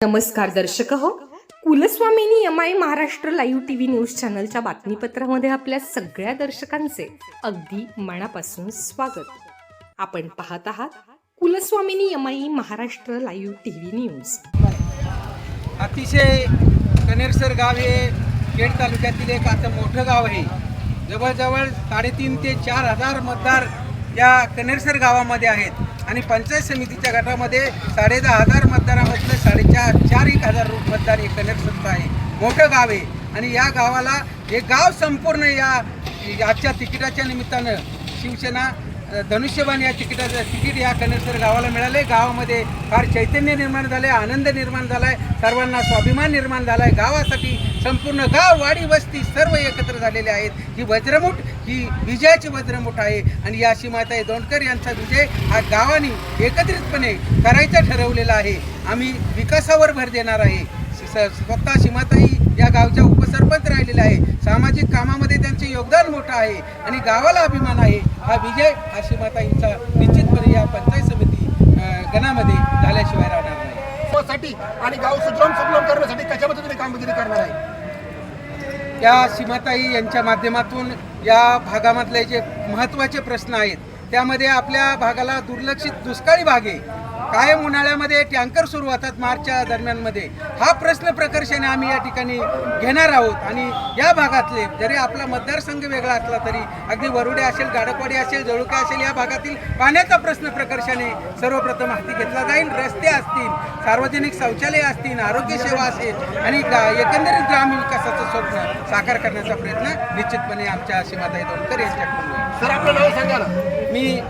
नमस्कार दर्शक हो. Kulswamini M I Maharashtra live T V news चॅनलच्या बातमीपत्रामध्ये आपल्या सगळ्या दर्शकांचे अगदी मनापासून स्वागत. आपण पाहत आहात Kulswamini M I Maharashtra live T V news. अतिशय कनेरसर गाव हे खेड तालुक्यातील एक आता मोठं गाव आहे. जवळजवळ साडेतीन ते चार हजार मतदार या कनेरसर गावामध्ये आहेत आणि पंचायत समितीच्या गटामध्ये साडे दहा हजार मतदारामध्ये साडेचार चार एक हजार मतदार एक कनेरसरचं आहे. मोठं गाव आहे. आणि या गावाला हे गाव संपूर्ण या आजच्या तिकिटाच्या निमित्तानं शिवसेना अ, धनुष्यबाण या तिकिटाचं तिकीट या कनेरसर गावाला मिळाले गावामध्ये फार चैतन्य निर्माण झाले आनंद निर्माण झालाय सर्वांना स्वाभिमान निर्माण झालाय. गावासाठी संपूर्ण गाव वाडी वस्ती सर्व एकत्र झालेले आहेत. ही वज्रमुठ ही विजयाची वज्रमुठ आहे. आणि या शिमाताई दोंडकर यांचा विजय हा गावाने एकत्रितपणे करायचा ठरवलेला आहे. आम्ही विकासावर भर देणार आहे. स्वतः सीमाताई या गावच्या उपसरपंच राहिलेल्या आहे. सामाजिक कामामध्ये त्यांचे योगदान मोठं आहे आणि गावाला अभिमान आहे. हा विजय हा सीमाताईंचा निश्चितपणे या पंचायत समिती गणामध्ये झाल्याशिवाय राहणार नाही. साठी आणि गाव सुजलाम सुफलाम करण्यासाठी कशामध्ये तुम्ही कामगिरी करणार आहे? या सीमाताई यांच्या माध्यमातून या भागामधले जे महत्त्वाचे प्रश्न आहेत त्यामध्ये आपल्या भागाला दुर्लक्षित दुष्काळी भाग आहे. कायम उन्हाळ्यामध्ये टँकर सुरू होतात मार्चच्या दरम्यानमध्ये. हा प्रश्न प्रकर्षाने आम्ही या ठिकाणी घेणार आहोत. आणि या भागातले जरी आपला मतदारसंघ वेगळा असला तरी अगदी वरुडे असेल गाडकवाडी असेल जळुका असेल या भागातील पाण्याचा प्रश्न प्रकर्षाने सर्वप्रथम हाती घेतला जाईल. रस्ते असतील सार्वजनिक शौचालय असतील आरोग्य सेवा असेल आणि एकंदरीत ग्रामीण विकासाचं स्वप्न साकार करण्याचा प्रयत्न निश्चितपणे आमच्या सीमाताई दोनकर यांच्याकडून होईल. सर आपलं नाव सांगा ना. मी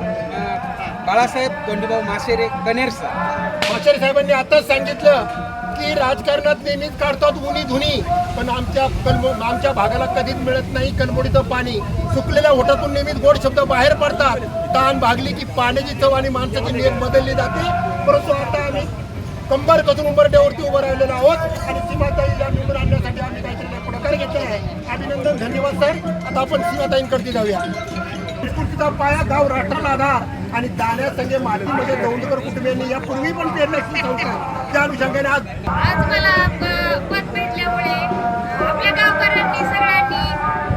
बाळासाहेब दोंडीभाऊ माशेरे कनेरसा आचार्य साहेबांनी आताच सांगितलं की राजकारणात नेहमीच काढतात उनी धुनी पण आमच्या कलमो आमच्या भागाला कधीच मिळत नाही कलमोडीचं पाणी. सुकलेल्या ओठातून नेहमीच गोड शब्द बाहेर पडतात. ताण भागली की पाण्याची चव आणि माणसाची नियत बदलली जाते. परंतु आता आम्ही कंबर कसून उंबरट्यावरती उभं राहिलेलो आहोत आणि सीमाताईला निवडून आणण्यासाठी आम्ही काहीतरी पुढाकार घेतला आहे. अभिनंदन धन्यवाद सर. आता आपण सीमाताईंकडे जाऊया. संस्कृतीचा पाया गाव राष्ट्राला आधार. आणि दाण्यासंगे मातीमध्ये दौंडकर कुटुंबियांनी यापूर्वी पण पेरलं असली संस्था त्या अनुषंगाने आज आज मला पद भेटल्यामुळे आपल्या गावकऱ्यांनी सगळ्यांनी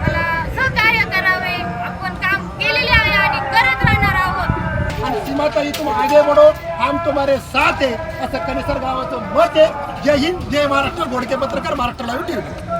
मला सहकार्य करावे. आपण काम केलेले आहे आणि करत राहणार आहोत. आणि सीमाताई तुम आगे बढो हम तुम्हारे साथ आहे. असं कनेसर गावाचं मत आहे. जय हिंद जय महाराष्ट्र. घोडके पत्रकार महाराष्ट्र लाईव्ह टीव्ही.